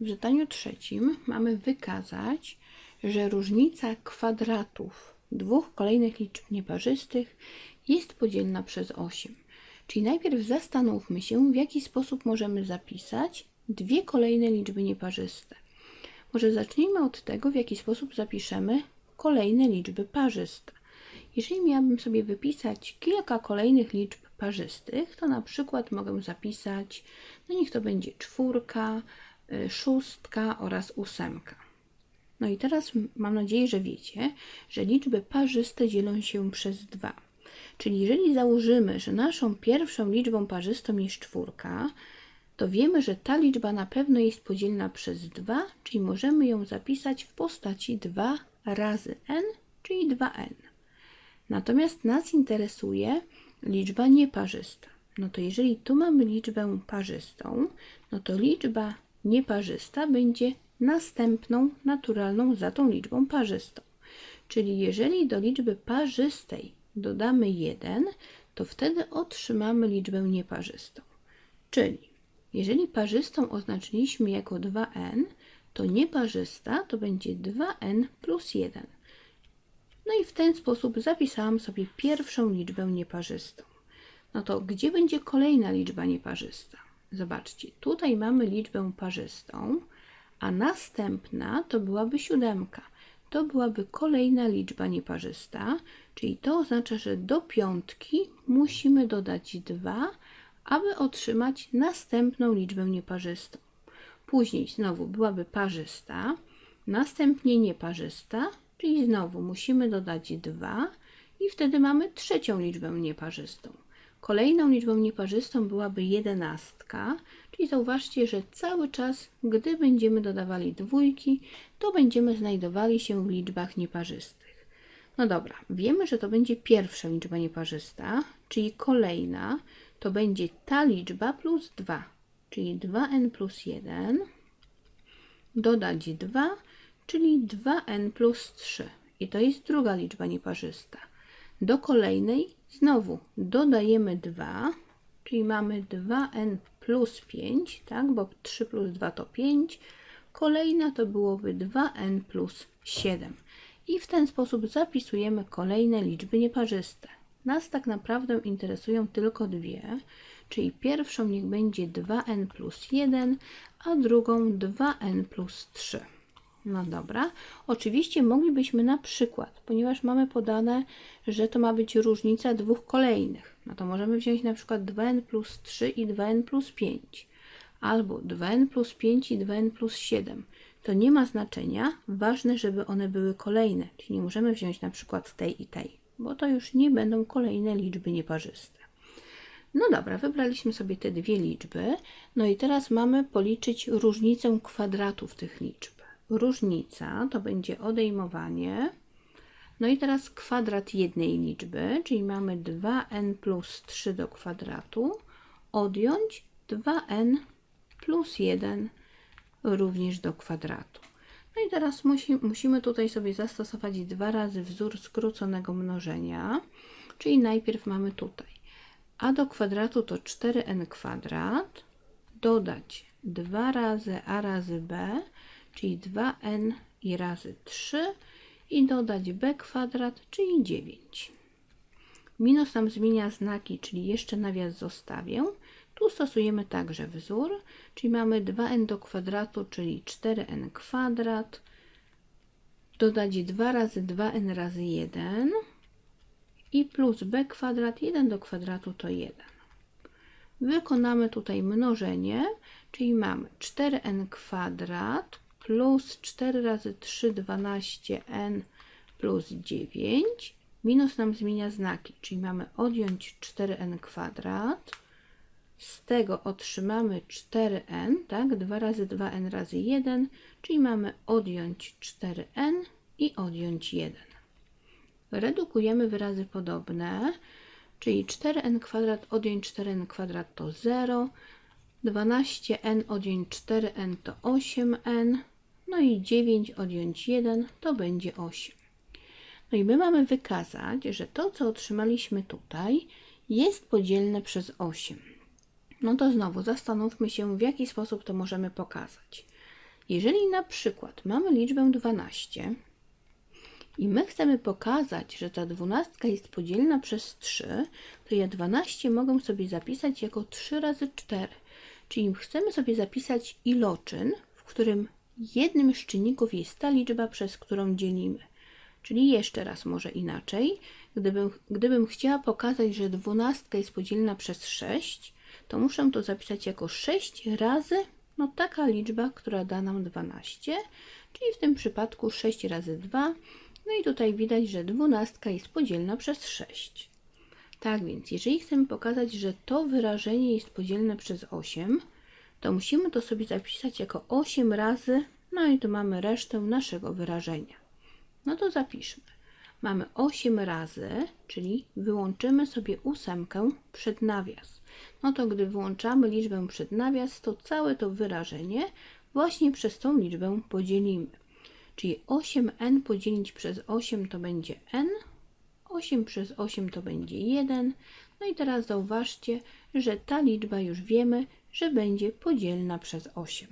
W zadaniu trzecim mamy wykazać, że różnica kwadratów dwóch kolejnych liczb nieparzystych jest podzielna przez 8. Czyli najpierw zastanówmy się, w jaki sposób możemy zapisać dwie kolejne liczby nieparzyste. Może zacznijmy od tego, w jaki sposób zapiszemy kolejne liczby parzyste. Jeżeli miałabym sobie wypisać kilka kolejnych liczb parzystych, to na przykład mogę zapisać, no niech to będzie czwórka, szóstka oraz ósemka. No i teraz mam nadzieję, że wiecie, że liczby parzyste dzielą się przez dwa. Czyli jeżeli założymy, że naszą pierwszą liczbą parzystą jest czwórka, to wiemy, że ta liczba na pewno jest podzielna przez 2, czyli możemy ją zapisać w postaci 2 razy n, czyli 2n. Natomiast nas interesuje liczba nieparzysta. No to jeżeli tu mamy liczbę parzystą, no to liczba nieparzysta będzie następną naturalną za tą liczbą parzystą. Czyli jeżeli do liczby parzystej dodamy 1, to wtedy otrzymamy liczbę nieparzystą. Czyli jeżeli parzystą oznaczyliśmy jako 2n, to nieparzysta to będzie 2n plus 1. No i w ten sposób zapisałam sobie pierwszą liczbę nieparzystą. No to gdzie będzie kolejna liczba nieparzysta? Zobaczcie, tutaj mamy liczbę parzystą, a następna to byłaby siódemka. To byłaby kolejna liczba nieparzysta, czyli to oznacza, że do piątki musimy dodać 2, aby otrzymać następną liczbę nieparzystą. Później znowu byłaby parzysta, następnie nieparzysta, czyli znowu musimy dodać 2 i wtedy mamy trzecią liczbę nieparzystą. Kolejną liczbą nieparzystą byłaby jedenastka, czyli zauważcie, że cały czas, gdy będziemy dodawali dwójki, to będziemy znajdowali się w liczbach nieparzystych. No dobra, wiemy, że to będzie pierwsza liczba nieparzysta, czyli kolejna to będzie ta liczba plus 2, czyli 2n plus 1, dodać 2, czyli 2n plus 3. I to jest druga liczba nieparzysta. Do kolejnej znowu dodajemy 2, czyli mamy 2n plus 5, tak, bo 3 plus 2 to 5. Kolejna to byłoby 2n plus 7. I w ten sposób zapisujemy kolejne liczby nieparzyste. Nas tak naprawdę interesują tylko dwie, czyli pierwszą niech będzie 2n plus 1, a drugą 2n plus 3. No dobra. Oczywiście moglibyśmy na przykład, ponieważ mamy podane, że to ma być różnica dwóch kolejnych, no to możemy wziąć na przykład 2n plus 3 i 2n plus 5, albo 2n plus 5 i 2n plus 7. To nie ma znaczenia, ważne, żeby one były kolejne, czyli nie możemy wziąć na przykład tej i tej, bo to już nie będą kolejne liczby nieparzyste. No dobra, wybraliśmy sobie te dwie liczby, no i teraz mamy policzyć różnicę kwadratów tych liczb różnica to będzie odejmowanie. No i teraz kwadrat jednej liczby, czyli mamy 2n plus 3 do kwadratu, odjąć 2n plus 1 również do kwadratu. No i teraz musi, musimy tutaj sobie zastosować dwa razy wzór skróconego mnożenia, czyli najpierw mamy tutaj a do kwadratu to 4n kwadrat, dodać 2 razy a razy b, czyli 2n i razy 3 i dodać b kwadrat, czyli 9. Minus nam zmienia znaki, czyli jeszcze nawias zostawię. Tu stosujemy także wzór, czyli mamy 2n do kwadratu, czyli 4n kwadrat, dodać 2 razy 2n razy 1 i plus b kwadrat, 1 do kwadratu to 1. Wykonamy tutaj mnożenie, czyli mamy 4n kwadrat plus 4 razy 3, 12n plus 9. Minus nam zmienia znaki, czyli mamy odjąć 4n kwadrat. Z tego otrzymamy 4n, tak? 2 razy 2n razy 1, czyli mamy odjąć 4n i odjąć 1. Redukujemy wyrazy podobne, czyli 4n kwadrat odjąć 4n kwadrat to 0, 12n odjąć 4n to 8n, no i 9 odjąć 1 to będzie 8. No i my mamy wykazać, że to, co otrzymaliśmy tutaj, jest podzielne przez 8. No to znowu zastanówmy się, w jaki sposób to możemy pokazać. Jeżeli na przykład mamy liczbę 12 i my chcemy pokazać, że ta dwunastka jest podzielna przez 3, to ja 12 mogę sobie zapisać jako 3 razy 4. Czyli chcemy sobie zapisać iloczyn, w którym jednym z czynników jest ta liczba, przez którą dzielimy. Czyli jeszcze raz może inaczej. Gdybym, gdybym chciała pokazać, że dwunastka jest podzielna przez 6, to muszę to zapisać jako 6 razy no taka liczba, która da nam 12, czyli w tym przypadku 6 razy 2. No i tutaj widać, że dwunastka jest podzielna przez 6. Tak więc, jeżeli chcemy pokazać, że to wyrażenie jest podzielne przez 8, to musimy to sobie zapisać jako 8 razy, no i tu mamy resztę naszego wyrażenia. No to zapiszmy. Mamy 8 razy, czyli wyłączymy sobie ósemkę przed nawias. No to gdy włączamy liczbę przed nawias, to całe to wyrażenie właśnie przez tą liczbę podzielimy. Czyli 8n podzielić przez 8 to będzie n, 8 przez 8 to będzie 1. No i teraz zauważcie, że ta liczba już wiemy, że będzie podzielna przez 8.